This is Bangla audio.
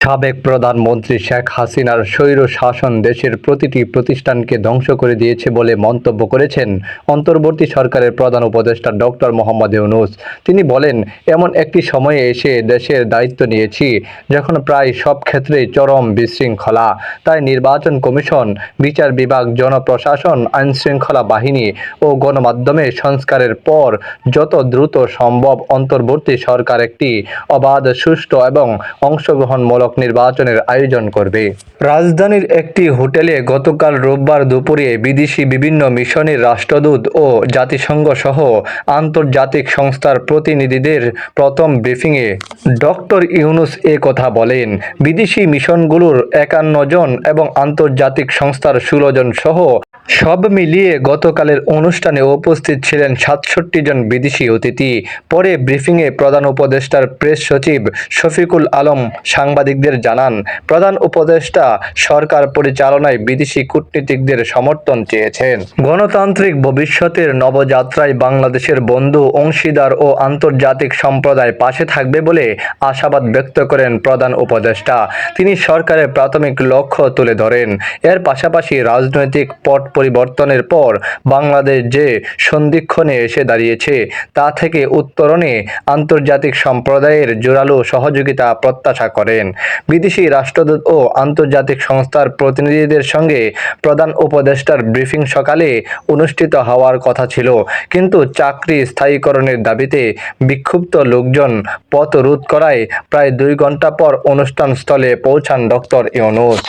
সাবেক প্রধানমন্ত্রী শেখ হাসিনার স্বৈর শাসন দেশের প্রতিটি প্রতিষ্ঠানকে ধ্বংস করে দিয়েছে বলে মন্তব্য করেছেন অন্তর্বর্তী সরকারের প্রধান উপদেষ্টা ডক্টর মোহাম্মদ ইউনুস। তিনি বলেন, এমন একটি সময়ে এসে দেশের দায়িত্ব নিয়েছি, যখন প্রায় সব ক্ষেত্রেই চরম বিশৃঙ্খলা। তাই নির্বাচন কমিশন, বিচার বিভাগ, জনপ্রশাসন, আইনশৃঙ্খলা বাহিনী ও গণমাধ্যমে সংস্কারের পর যত দ্রুত সম্ভব অন্তর্বর্তী সরকার একটি অবাধ, সুষ্ঠু এবং অংশগ্রহণমূলক নির্বাচনের আয়োজন করবে। রাজধানীর একটি হোটেলে গতকাল রোববার দুপুরে বিদেশি বিভিন্ন মিশনের রাষ্ট্রদূত ও জাতিসংঘ সহ আন্তর্জাতিক সংস্থার প্রতিনিধিদের প্রথম ব্রিফিংয়ে ডক্টর ইউনুস এ কথা বলেন। বিদেশি মিশনগুলোর একান্ন জন এবং আন্তর্জাতিক সংস্থার ষোলো জন সহ সব মিলিয়ে গতকালের অনুষ্ঠানে উপস্থিত ছিলেন সাতষট্টি জন বিদেশি অতিথি। পরে ব্রিফিংয়ে প্রধান উপদেষ্টার প্রেস সচিব শফিকুল আলম সাংবাদিকদের জানান, প্রধান উপদেষ্টা সরকার পরিচালনায় বিদেশি কূটনীতিকদের সমর্থন চেয়েছেন। গণতান্ত্রিক ভবিষ্যতের নবযাত্রায় বাংলাদেশের বন্ধু, অংশীদার ও আন্তর্জাতিক সম্প্রদায় পাশে থাকবে বলে আশাবাদ ব্যক্ত করেন প্রধান উপদেষ্টা। তিনি সরকারের প্রাথমিক লক্ষ্য তুলে ধরেন। এর পাশাপাশি রাজনৈতিক পট পরিবর্তনের পর বাংলাদেশ যে সন্ধিক্ষণে এসে দাঁড়িয়েছে, তা থেকে উত্তরণে আন্তর্জাতিক সম্প্রদায়ের জোরালো সহযোগিতা প্রত্যাশা করেন। বিদেশি রাষ্ট্রদূত ও আন্তর্জাতিক সংস্থার প্রতিনিধিদের সঙ্গে প্রধান উপদেষ্টার ব্রিফিং সকালে অনুষ্ঠিত হওয়ার কথা ছিল। কিন্তু চাকরি স্থায়ীকরণের দাবিতে বিক্ষুব্ধ লোকজন পথ রোধ করায় প্রায় দুই ঘণ্টা পর অনুষ্ঠান স্থলে পৌঁছান ডক্টর ইউনুস।